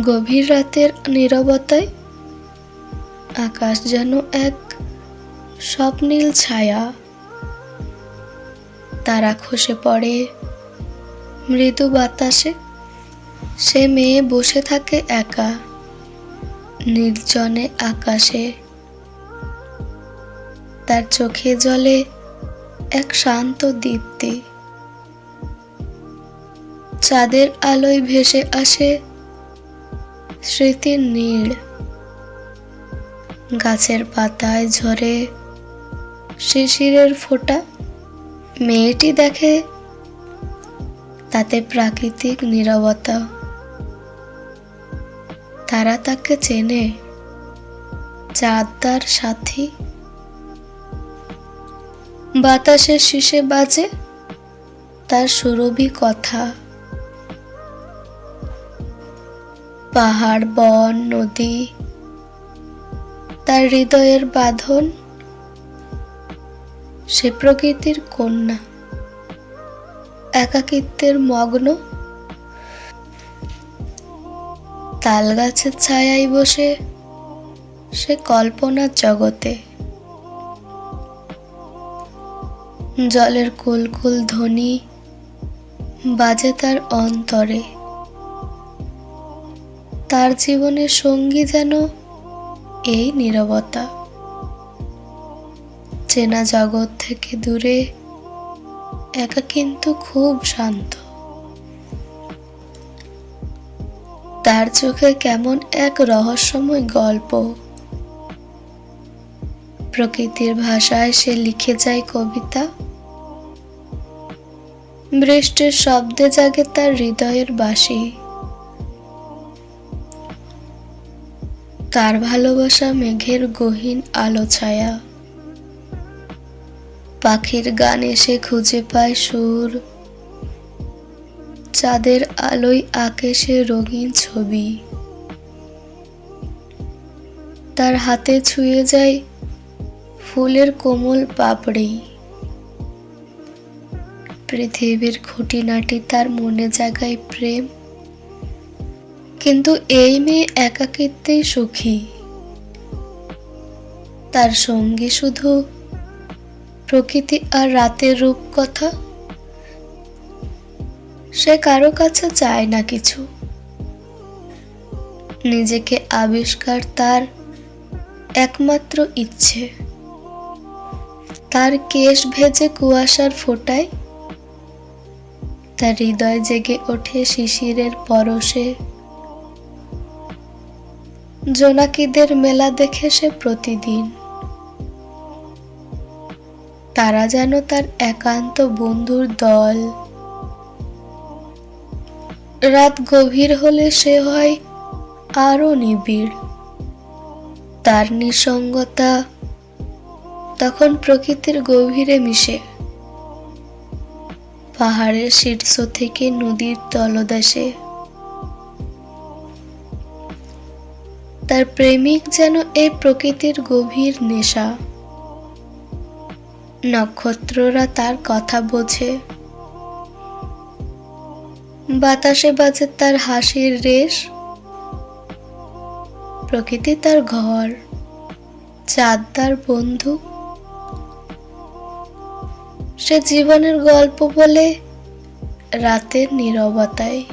গভীর রাতের নীরবতায় আকাশ যেন এক স্বপ্নীল ছায়া। তারা খসে পড়ে। মৃদু বাতাসে সে মেয়ে বসে থাকে একা, নির্জনে আকাশে। তার চোখে জলে এক শান্ত দীপ্তি। চাঁদের আলোয় ভেসে আসে স্মৃতির নীড় গাছের পাতায় ঝরে শিশিরের ফোঁটা। মেয়েটি দেখে তাতে প্রাকৃতিক নীরবতা। তারা তাকে চেনে চাঁদ তার সাথী। বাতাসের শীষে বাজে তার সুরভি কথা। পাহাড়, বন, নদী, তার হৃদয়ের বাঁধন, সে প্রকৃতির কন্যা, একাকিত্বের মগ্ন। তাল গাছের ছায়ায় বসে সে কল্পনার জগতে। জলের কুলকুল ধ্বনি বাজে তার অন্তরে। তার জীবনের সঙ্গী যেন এই নীরবতা। চেনা জগৎ থেকে দূরে, একা কিন্তু খুব শান্ত। তার চোখে কেমন এক রহস্যময় গল্প। প্রকৃতির ভাষায় সে লিখে যায় কবিতা। বৃষ্টির শব্দে জাগে তার হৃদয়ের বাসি তার ভালোবাসা মেঘের গহীন আলো ছায়া। পাখির গানে সে খুঁজে পায় সুর। চাঁদের আলোয় আঁকে সে রঙিন ছবি। তার হাতে ছুঁয়ে যায় ফুলের কোমল পাপড়ি। পৃথিবীর খুঁটিনাটি তার মনে জাগায় প্রেম কিন্তু এই মেয়ে একাকিত্বেই সুখী। তার সঙ্গী শুধু প্রকৃতি আর রাতের রূপকথা? সে কারও কাছে চায় না কিছু। নিজেকে আবিষ্কার তার একমাত্র ইচ্ছে। তার কেশ ভেজে কুয়াশার ফোটায়। তার হৃদয় জেগে ওঠে শিশিরের পরশে। জোনাকিদের মেলা দেখে সে প্রতিদিন। তারা যেন তার একান্ত বন্ধুর দল। রাত গভীর হলে সে হয় আরও নিবিড়। তার নিসঙ্গতা তখন প্রকৃতির গভীরে মিশে। পাহাড়ের শীর্ষ থেকে নদীর তলদেশে তার প্রেমিক যেন এই প্রকৃতির গভীর নেশা। নক্ষত্ররা তার কথা বোঝে। বাতাসে বাজে তার হাসির রেশ। প্রকৃতি তার ঘর, চাঁদ তার বন্ধু। সে জীবনের গল্প বলে রাতের নীরবতায়।